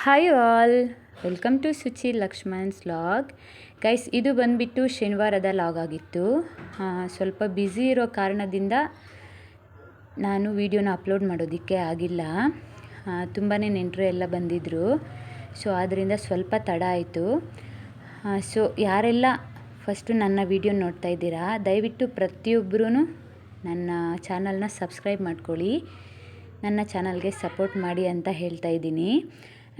Hi all welcome to Suchi Lakshman's log guys ಇದು ಬಂದುಬಿಟ್ಟು ಶನಿವಾರದ log ಆಗಿತ್ತು. ಸ್ವಲ್ಪ ಬ್ಯುಸಿ ಇರೋ ಕಾರಣದಿಂದ ನಾನು ವಿಡಿಯೋನ ಅಪ್ಲೋಡ್ ಮಾಡೋದಕ್ಕೆ ಆಗಿಲ್ಲ. ತುಂಬಾ ನೆಂಟರು ಎಲ್ಲ ಬಂದಿದ್ದರು ಸೊ ಆದ್ದರಿಂದ ಸ್ವಲ್ಪ ತಡ ಆಯಿತು. ಸೊ ಯಾರೆಲ್ಲ ಫಸ್ಟು ನನ್ನ ವಿಡಿಯೋ ನೋಡ್ತಾ ಇದ್ದೀರಾ, ದಯವಿಟ್ಟು ಪ್ರತಿಯೊಬ್ಬರೂ ನನ್ನ ಚಾನಲ್ನ ಸಬ್ಸ್ಕ್ರೈಬ್ ಮಾಡ್ಕೊಳ್ಳಿ. ನನ್ನ ಚಾನಲ್ಗೆ ಸಪೋರ್ಟ್ ಮಾಡಿ ಅಂತ ಹೇಳ್ತಾ ಇದ್ದೀನಿ.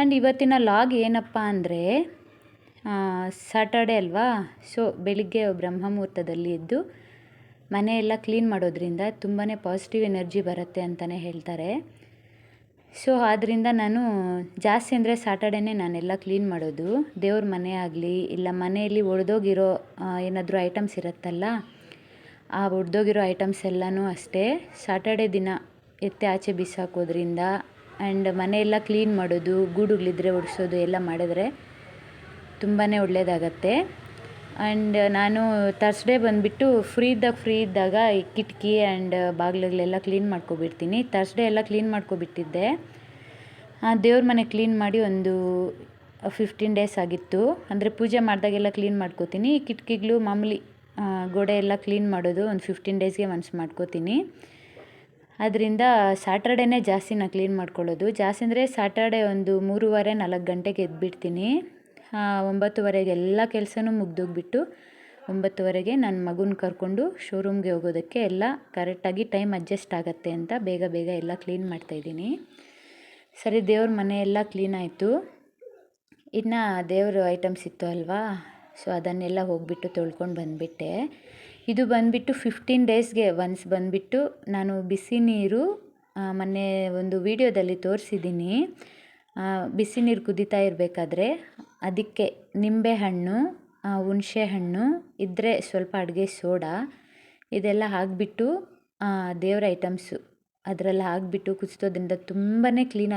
ಆ್ಯಂಡ್ ಇವತ್ತಿನ ಲಾಗ್ ಏನಪ್ಪ ಅಂದರೆ ಸಾಟರ್ಡೆ ಅಲ್ವಾ? ಸೊ ಬೆಳಿಗ್ಗೆ ಬ್ರಹ್ಮ ಮುಹೂರ್ತದಲ್ಲಿ ಎದ್ದು ಮನೆಯೆಲ್ಲ ಕ್ಲೀನ್ ಮಾಡೋದ್ರಿಂದ ತುಂಬಾ ಪಾಸಿಟಿವ್ ಎನರ್ಜಿ ಬರುತ್ತೆ ಅಂತಲೇ ಹೇಳ್ತಾರೆ. ಸೊ ಆದ್ದರಿಂದ ನಾನು ಜಾಸ್ತಿ ಅಂದರೆ ಸಾಟರ್ಡೇನೇ ನಾನೆಲ್ಲ ಕ್ಲೀನ್ ಮಾಡೋದು. ದೇವ್ರ ಮನೆ ಆಗಲಿ, ಇಲ್ಲ ಮನೆಯಲ್ಲಿ ಒಡೆದೋಗಿರೋ ಏನಾದರೂ ಐಟಮ್ಸ್ ಇರುತ್ತಲ್ಲ, ಆ ಒಡೆದೋಗಿರೋ ಐಟಮ್ಸ್ ಎಲ್ಲನೂ ಅಷ್ಟೇ. ಸಾಟರ್ಡೆ ದಿನ ಎತ್ತೆ ಆಚೆ ಬಿಸಾಕೋದ್ರಿಂದ ಆ್ಯಂಡ್ ಮನೆಯೆಲ್ಲ ಕ್ಲೀನ್ ಮಾಡೋದು, ಗೂಡುಗಳಿದ್ರೆ ಒಡಿಸೋದು ಎಲ್ಲ ಮಾಡಿದ್ರೆ ತುಂಬಾ ಒಳ್ಳೆಯದಾಗತ್ತೆ ಆ್ಯಂಡ್ ನಾನು ತರ್ಸ್ಡೇ ಬಂದುಬಿಟ್ಟು ಫ್ರೀ ಇದ್ದಾಗ ಫ್ರೀ ಇದ್ದಾಗ ಈ ಕಿಟಕಿ ಆ್ಯಂಡ್ ಬಾಗಿಲುಗಳೆಲ್ಲ ಕ್ಲೀನ್ ಮಾಡ್ಕೊಬಿಡ್ತೀನಿ. ತರ್ಸ್ಡೇ ಎಲ್ಲ ಕ್ಲೀನ್ ಮಾಡ್ಕೊಬಿಟ್ಟಿದ್ದೆ. ದೇವ್ರ ಮನೆ ಕ್ಲೀನ್ ಮಾಡಿ ಒಂದು ಫಿಫ್ಟೀನ್ ಡೇಸ್ ಆಗಿತ್ತು. ಅಂದರೆ ಪೂಜೆ ಮಾಡಿದಾಗೆಲ್ಲ ಕ್ಲೀನ್ ಮಾಡ್ಕೋತೀನಿ. ಕಿಟಕಿಗಳು ಮಾಮೂಲಿ ಗೋಡೆ ಎಲ್ಲ ಕ್ಲೀನ್ ಮಾಡೋದು ಒಂದು ಫಿಫ್ಟೀನ್ ಡೇಸ್ಗೆ ಒನ್ಸ್ ಮಾಡ್ಕೋತೀನಿ. ಅದರಿಂದ ಸ್ಯಾಟರ್ಡೇನೇ ಜಾಸ್ತಿ ನಾನು ಕ್ಲೀನ್ ಮಾಡ್ಕೊಳ್ಳೋದು. ಜಾಸ್ತಿ ಅಂದರೆ ಸ್ಯಾಟರ್ಡೆ ಒಂದು ಮೂರುವರೆ ನಾಲ್ಕು ಗಂಟೆಗೆ ಎದ್ಬಿಡ್ತೀನಿ. ಆ, ಒಂಬತ್ತುವರೆಗೆ ಎಲ್ಲ ಕೆಲಸನೂ ಮುಗ್ದೋಗ್ಬಿಟ್ಟು ಒಂಬತ್ತುವರೆಗೆ ನನ್ನ ಮಗುನ ಕರ್ಕೊಂಡು ಶೋರೂಮ್ಗೆ ಹೋಗೋದಕ್ಕೆ ಎಲ್ಲ ಕರೆಕ್ಟಾಗಿ ಟೈಮ್ ಅಡ್ಜಸ್ಟ್ ಆಗುತ್ತೆ ಅಂತ ಬೇಗ ಬೇಗ ಎಲ್ಲ ಕ್ಲೀನ್ ಮಾಡ್ತಾಯಿದ್ದೀನಿ ಸರಿ ದೇವ್ರ ಮನೆ ಎಲ್ಲ ಕ್ಲೀನ್ ಆಯಿತು. ಇನ್ನು ದೇವ್ರ ಐಟಮ್ಸ್ ಇತ್ತು ಅಲ್ವಾ? ಸೊ ಅದನ್ನೆಲ್ಲ ಹೋಗಿಬಿಟ್ಟು ತೊಳ್ಕೊಂಡು ಬಂದುಬಿಟ್ಟೆ. ಇದು ಬಂದುಬಿಟ್ಟು ಫಿಫ್ಟೀನ್ ಡೇಸ್ಗೆ ಒನ್ಸ್ ಬಂದುಬಿಟ್ಟು ನಾನು ಬಿಸಿ ನೀರು ಮೊನ್ನೆ ಒಂದು ವಿಡಿಯೋದಲ್ಲಿ ತೋರಿಸಿದ್ದೀನಿ. ಬಿಸಿ ನೀರು ಕುದೀತಾ ಇರಬೇಕಾದ್ರೆ ಅದಕ್ಕೆ ನಿಂಬೆ ಹಣ್ಣು ಹುಣಸೆ ಹಣ್ಣು ಇದ್ದರೆ ಸ್ವಲ್ಪ ಅಡುಗೆ ಸೋಡಾ, ಇದೆಲ್ಲ ಹಾಕಿಬಿಟ್ಟು ದೇವ್ರ ಐಟಮ್ಸು ಅದರಲ್ಲಿ ಹಾಕಿಬಿಟ್ಟು ಕುದಿಸೋದ್ರಿಂದ ತುಂಬಾ ಕ್ಲೀನ್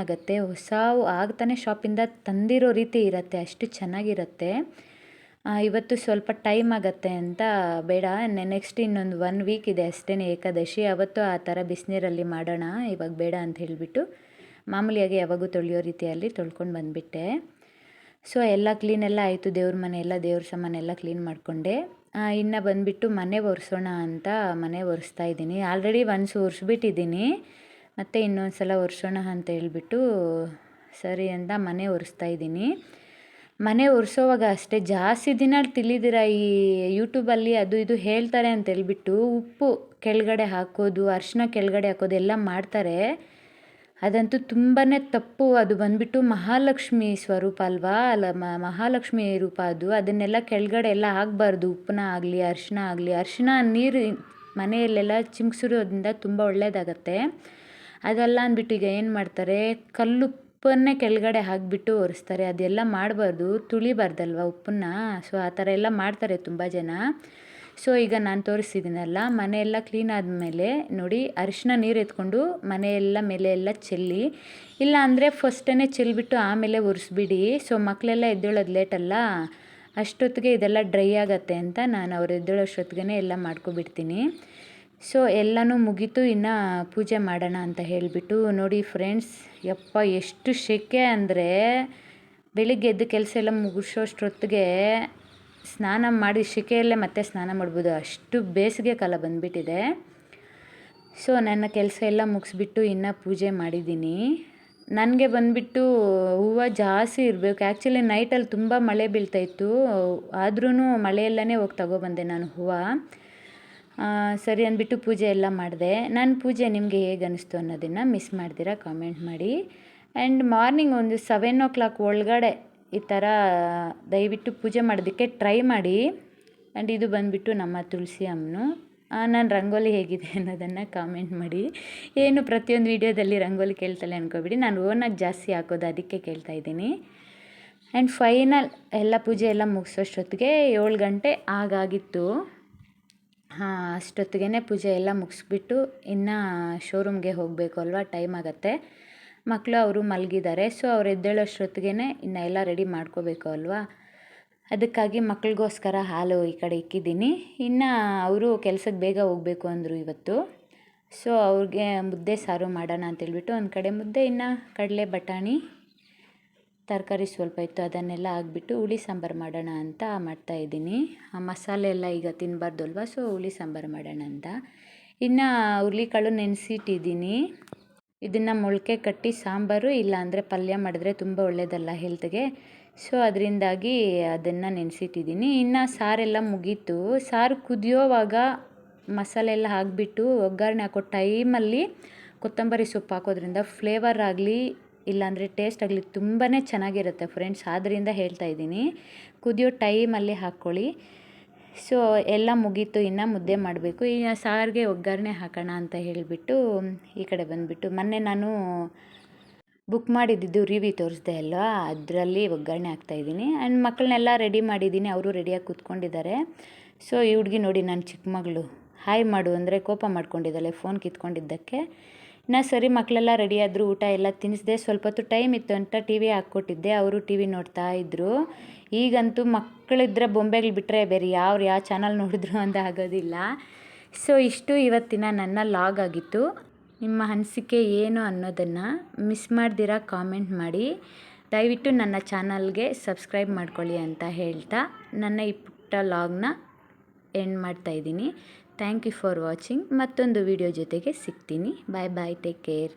ಹೊಸವು ಆಗ್ತಾನೆ ಶಾಪಿಂದ ತಂದಿರೋ ರೀತಿ ಇರುತ್ತೆ, ಅಷ್ಟು ಚೆನ್ನಾಗಿರುತ್ತೆ. ಇವತ್ತು ಸ್ವಲ್ಪ ಟೈಮ್ ಆಗುತ್ತೆ ಅಂತ ಬೇಡ. ನೆಕ್ಸ್ಟ್ ಇನ್ನೊಂದು ಒನ್ ವೀಕ್ ಇದೆ ಅಷ್ಟೇ ಏಕಾದಶಿ. ಅವತ್ತು ಆ ಥರ ಬಿಸಿನೀರಲ್ಲಿ ಮಾಡೋಣ, ಇವಾಗ ಬೇಡ ಅಂತ ಹೇಳಿಬಿಟ್ಟು ಮಾಮೂಲಿಯಾಗಿ ಯಾವಾಗೂ ತೊಳೆಯೋ ರೀತಿಯಲ್ಲಿ ತೊಳ್ಕೊಂಡು ಬಂದುಬಿಟ್ಟೆ. ಸೊ ಎಲ್ಲ ಕ್ಲೀನ್ ಎಲ್ಲ ಆಯಿತು. ದೇವ್ರ ಮನೆ ಎಲ್ಲ, ದೇವ್ರ ಸಾಮಾನೆಲ್ಲ ಕ್ಲೀನ್ ಮಾಡಿಕೊಂಡೆ. ಇನ್ನು ಬಂದುಬಿಟ್ಟು ಮನೆ ಒರೆಸೋಣ ಅಂತ ಮನೆ ಒರೆಸ್ತಾ ಇದ್ದೀನಿ. ಆಲ್ರೆಡಿ ಒನ್ಸ್ ಒರೆಸ್ಬಿಟ್ಟಿದ್ದೀನಿ. ಮತ್ತು ಇನ್ನೊಂದು ಸಲ ಒರೆಸೋಣ ಅಂತ ಹೇಳಿಬಿಟ್ಟು ಸರಿ ಅಂತ ಮನೆ ಒರೆಸ್ತಾ ಇದ್ದೀನಿ. ಮನೆ ಒರೆಸೋವಾಗ ಅಷ್ಟೇ ಜಾಸ್ತಿ ದಿನ ತಿಳಿದಿರ ಈ ಯೂಟ್ಯೂಬಲ್ಲಿ ಅದು ಇದು ಹೇಳ್ತಾರೆ ಅಂತ ಹೇಳಿಬಿಟ್ಟು ಉಪ್ಪು ಕೆಳಗಡೆ ಹಾಕೋದು ಅರಿಶಿನ ಕೆಳಗಡೆ ಹಾಕೋದು ಎಲ್ಲ ಮಾಡ್ತಾರೆ. ಅದಂತೂ ತುಂಬಾ ತಪ್ಪು. ಅದು ಬಂದುಬಿಟ್ಟು ಮಹಾಲಕ್ಷ್ಮಿ ಸ್ವರೂಪ ಅಲ್ವಾ? ಅಲ್ಲ ಮಹಾಲಕ್ಷ್ಮಿ ರೂಪ ಅದು. ಅದನ್ನೆಲ್ಲ ಕೆಳಗಡೆ ಎಲ್ಲ ಆಗಬಾರ್ದು ಉಪ್ಪನ ಆಗಲಿ ಅರಿಶಿನ ಆಗಲಿ. ಅರಿಶಿನ ನೀರು ಮನೆಯಲ್ಲೆಲ್ಲ ಚಿಮ್ಕಿಸಿರೋದ್ರಿಂದ ತುಂಬ ಒಳ್ಳೆಯದಾಗತ್ತೆ ಅದಲ್ಲ ಅಂದ್ಬಿಟ್ಟು ಈಗ ಏನು ಮಾಡ್ತಾರೆ? ಕಲ್ಲುಪ್ಪನ್ನೇ ಕೆಳಗಡೆ ಹಾಕಿಬಿಟ್ಟು ಒರೆಸ್ತಾರೆ. ಅದೆಲ್ಲ ಮಾಡಬಾರ್ದು. ತುಳಿಬಾರ್ದಲ್ವ ಉಪ್ಪನ್ನ? ಸೊ ಆ ಥರ ಎಲ್ಲ ಮಾಡ್ತಾರೆ ತುಂಬ ಜನ. ಸೊ ಈಗ ನಾನು ತೋರಿಸಿದ್ದೀನಲ್ಲ ಮನೆಯೆಲ್ಲ ಕ್ಲೀನ್ ಆದಮೇಲೆ ನೋಡಿ, ಅರಿಶಿನ ನೀರು ಎತ್ಕೊಂಡು ಮನೆಯೆಲ್ಲ ಮೇಲೆ ಎಲ್ಲ ಚೆಲ್ಲಿ, ಇಲ್ಲ ಅಂದರೆ ಫಸ್ಟೇ ಚೆಲ್ಬಿಟ್ಟು ಆಮೇಲೆ ಒರೆಸ್ಬಿಡಿ. ಸೊ ಮಕ್ಕಳೆಲ್ಲ ಎದ್ದೇಳೋದು ಲೇಟಲ್ಲ ಅಷ್ಟೊತ್ತಿಗೆ ಇದೆಲ್ಲ ಡ್ರೈ ಆಗತ್ತೆ ಅಂತ ನಾನು ಅವ್ರು ಎದ್ದೇಳೋಷ್ಟೊತ್ತಿಗೆ ಎಲ್ಲ ಮಾಡ್ಕೊಬಿಡ್ತೀನಿ. ಸೊ ಎಲ್ಲನೂ ಮುಗೀತು, ಇನ್ನು ಪೂಜೆ ಮಾಡೋಣ ಅಂತ ಹೇಳಿಬಿಟ್ಟು. ನೋಡಿ ಫ್ರೆಂಡ್ಸ್ ಯಪ್ಪ, ಎಷ್ಟು ಸೆಕೆ ಅಂದರೆ ಬೆಳಿಗ್ಗೆ ಎದ್ದು ಕೆಲಸ ಎಲ್ಲ ಮುಗಿಸೋಷ್ಟೊತ್ತಿಗೆ ಸ್ನಾನ ಮಾಡಿ ಸೆಕೆಯಲ್ಲೇ ಮತ್ತೆ ಸ್ನಾನ ಮಾಡ್ಬೋದು. ಅಷ್ಟು ಬೇಸಿಗೆ ಕಾಲ ಬಂದುಬಿಟ್ಟಿದೆ. ಸೊ ನನ್ನ ಕೆಲಸ ಎಲ್ಲ ಮುಗಿಸ್ಬಿಟ್ಟು ಇನ್ನು ಪೂಜೆ ಮಾಡಿದ್ದೀನಿ. ನನಗೆ ಬಂದುಬಿಟ್ಟು ಹೂವು ಜಾಸ್ತಿ ಇರಬೇಕು. ಆ್ಯಕ್ಚುಲಿ ನೈಟಲ್ಲಿ ತುಂಬ ಮಳೆ ಬೀಳ್ತಾಯಿತ್ತು ಆದ್ರೂ ಮಳೆಯೆಲ್ಲನೇ ಹೋಗಿ ತಗೊಬಂದೆ ನಾನು ಹೂವು. ಸರಿ ಅಂದ್ಬಿಟ್ಟು ಪೂಜೆ ಎಲ್ಲ ಮಾಡಿದೆ. ನನ್ನ ಪೂಜೆ ನಿಮಗೆ ಹೇಗೆ ಅನ್ನಿಸ್ತು ಅನ್ನೋದನ್ನು ಮಿಸ್ ಮಾಡ್ದಿರಾ ಕಾಮೆಂಟ್ ಮಾಡಿ. ಆ್ಯಂಡ್ ಮಾರ್ನಿಂಗ್ ಒಂದು ಸೆವೆನ್ ಓ ಕ್ಲಾಕ್ ಒಳಗಡೆ ಈ ಥರ ದಯವಿಟ್ಟು ಪೂಜೆ ಮಾಡೋದಕ್ಕೆ ಟ್ರೈ ಮಾಡಿ. ಆ್ಯಂಡ್ ಇದು ಬಂದುಬಿಟ್ಟು ನಮ್ಮ ತುಳಸಿ ಅಮ್ಮನು. ನಾನು ರಂಗೋಲಿ ಹೇಗಿದೆ ಅನ್ನೋದನ್ನು ಕಾಮೆಂಟ್ ಮಾಡಿ. ಏನು ಪ್ರತಿಯೊಂದು ವೀಡಿಯೋದಲ್ಲಿ ರಂಗೋಲಿ ಕೇಳ್ತಾಳೆ ಅನ್ಕೋಬಿಡಿ. ನಾನು ಓನಾಗಿ ಜಾಸ್ತಿ ಹಾಕೋದು ಅದಕ್ಕೆ ಕೇಳ್ತಾ ಇದ್ದೀನಿ. ಆ್ಯಂಡ್ ಫೈನಲ್ ಎಲ್ಲ ಪೂಜೆ ಎಲ್ಲ ಮುಗಿಸೋಷ್ಟೊತ್ತಿಗೆ ಏಳು ಗಂಟೆ ಆಗಾಗಿತ್ತು. ಹಾಂ ಅಷ್ಟೊತ್ತಿಗೆ ಪೂಜೆ ಎಲ್ಲ ಮುಗಿಸ್ಬಿಟ್ಟು ಇನ್ನು ಶೋರೂಮ್ಗೆ ಹೋಗಬೇಕು ಅಲ್ವಾ ಟೈಮ್ ಆಗುತ್ತೆ. ಮಕ್ಕಳು ಅವರು ಮಲಗಿದ್ದಾರೆ ಸೊ ಅವ್ರು ಎದ್ದೇಳೋಷ್ಟೊತ್ತಿಗೆ ಇನ್ನು ಎಲ್ಲ ರೆಡಿ ಮಾಡ್ಕೋಬೇಕು ಅಲ್ವಾ. ಅದಕ್ಕಾಗಿ ಮಕ್ಕಳಿಗೋಸ್ಕರ ಹಾಲು ಈ ಕಡೆ ಇಕ್ಕಿದ್ದೀನಿ. ಇನ್ನು ಅವರು ಕೆಲ್ಸಕ್ಕೆ ಬೇಗ ಹೋಗಬೇಕು ಅಂದರು ಇವತ್ತು. ಸೊ ಅವ್ರಿಗೆ ಮುದ್ದೆ ಸಾರು ಮಾಡೋಣ ಅಂತೇಳ್ಬಿಟ್ಟು ಒಂದು ಕಡೆ ಮುದ್ದೆ, ಇನ್ನು ಕಡಲೆ ಬಟಾಣಿ ತರಕಾರಿ ಸ್ವಲ್ಪ ಇತ್ತು, ಅದನ್ನೆಲ್ಲ ಹಾಕ್ಬಿಟ್ಟು ಹುಳಿ ಸಾಂಬಾರು ಮಾಡೋಣ ಅಂತ ಮಾಡ್ತಾಯಿದ್ದೀನಿ ಆ ಮಸಾಲೆ ಎಲ್ಲ ಈಗ ತಿನ್ನಬಾರ್ದು ಅಲ್ವಾ ಸೊ ಹುಳಿ ಸಾಂಬಾರು ಮಾಡೋಣ ಅಂತ. ಇನ್ನು ಹುರುಳಿಕಾಳು ನೆನೆಸಿಟ್ಟಿದ್ದೀನಿ. ಇದನ್ನು ಮೊಳಕೆ ಕಟ್ಟಿ ಸಾಂಬಾರು ಇಲ್ಲಾಂದರೆ ಪಲ್ಯ ಮಾಡಿದ್ರೆ ತುಂಬ ಒಳ್ಳೆಯದಲ್ಲ ಹೆಲ್ತ್ಗೆ ಸೊ ಅದರಿಂದಾಗಿ ಅದನ್ನು ನೆನೆಸಿಟ್ಟಿದ್ದೀನಿ. ಇನ್ನು ಸಾರೆಲ್ಲ ಮುಗೀತು. ಸಾರು ಕುದಿಯೋವಾಗ ಮಸಾಲೆ ಎಲ್ಲ ಹಾಕಿಬಿಟ್ಟು ಒಗ್ಗರಣೆ ಹಾಕೋ ಟೈಮಲ್ಲಿ ಕೊತ್ತಂಬರಿ ಸೊಪ್ಪು ಹಾಕೋದ್ರಿಂದ ಫ್ಲೇವರ್ ಆಗಲಿ ಇಲ್ಲಾಂದರೆ ಟೇಸ್ಟ್ ಆಗಲಿ ತುಂಬಾ ಚೆನ್ನಾಗಿರುತ್ತೆ ಫ್ರೆಂಡ್ಸ್ ಆದ್ದರಿಂದ ಹೇಳ್ತಾ ಇದ್ದೀನಿ. ಕುದಿಯೋ ಟೈಮಲ್ಲಿ ಹಾಕ್ಕೊಳ್ಳಿ. ಸೊ ಎಲ್ಲ ಮುಗೀತು, ಇನ್ನು ಮುದ್ದೆ ಮಾಡಬೇಕು. ಈಗ ಸಾರಿಗೆ ಒಗ್ಗರಣೆ ಹಾಕೋಣ ಅಂತ ಹೇಳಿಬಿಟ್ಟು ಈ ಕಡೆ ಬಂದುಬಿಟ್ಟು, ಮೊನ್ನೆ ನಾನು ಬುಕ್ ಮಾಡಿದ್ದು ರಿವಿ ತೋರಿಸ್ದೆ ಅಲ್ವಾ, ಅದರಲ್ಲಿ ಒಗ್ಗರಣೆ ಹಾಕ್ತಾಯಿದ್ದೀನಿ ಆ್ಯಂಡ್ ಮಕ್ಕಳನ್ನೆಲ್ಲ ರೆಡಿ ಮಾಡಿದ್ದೀನಿ, ಅವರು ರೆಡಿಯಾಗಿ ಕೂತ್ಕೊಂಡಿದ್ದಾರೆ. ಸೊ ಈ ಹುಡುಗಿ ನೋಡಿ ನನ್ನ ಚಿಕ್ಕ ಮಗಳು ಹಾಯ್ ಮಾಡು, ಅಂದರೆ ಕೋಪ ಮಾಡ್ಕೊಂಡಿದ್ದಾಳೆ ಫೋನ್ ಕಿತ್ಕೊಂಡಿದ್ದಕ್ಕೆ. ನಾ ಸರಿ ಮಕ್ಕಳೆಲ್ಲ ರೆಡಿ ಆದರು ಊಟ ಎಲ್ಲ ತಿನ್ನಿಸ್ದೆ ಸ್ವಲ್ಪ ಹೊತ್ತು ಟೈಮ್ ಇತ್ತು ಅಂತ ಟಿ ವಿ ಹಾಕ್ಕೊಟ್ಟಿದ್ದೆ. ಅವರು ಟಿ ವಿ ನೋಡ್ತಾ ಇದ್ದರು ಈಗಂತೂ ಮಕ್ಕಳಿದ್ರೆ ಬೊಂಬೆಗಳು ಬಿಟ್ಟರೆ ಬೇರೆ ಯಾರು ಯಾವ ಚಾನಲ್ ನೋಡಿದ್ರು ಅಂತ ಆಗೋದಿಲ್ಲ. ಸೊ ಇಷ್ಟು ಇವತ್ತಿನ ನನ್ನ ಲಾಗ್ ಆಗಿತ್ತು. ನಿಮ್ಮ ಅನಿಸಿಕೆ ಏನು ಅನ್ನೋದನ್ನು ಮಿಸ್ ಮಾಡ್ದಿರ ಕಾಮೆಂಟ್ ಮಾಡಿ. ದಯವಿಟ್ಟು ನನ್ನ ಚಾನಲ್ಗೆ ಸಬ್ಸ್ಕ್ರೈಬ್ ಮಾಡ್ಕೊಳ್ಳಿ ಅಂತ ಹೇಳ್ತಾ ನನ್ನ ಈ ಪುಟ್ಟ ಲಾಗ್ನ ಎಂಡ್ ಮಾಡ್ತಾಯಿದ್ದೀನಿ ಥ್ಯಾಂಕ್ ಯು ಫಾರ್ ವಾಚಿಂಗ್ ಮತ್ತೊಂದು ವಿಡಿಯೋ ಜೊತೆಗೆ ಸಿಗ್ತೀನಿ. ಬಾಯ್ ಬಾಯ್ ಟೇಕ್ ಕೇರ್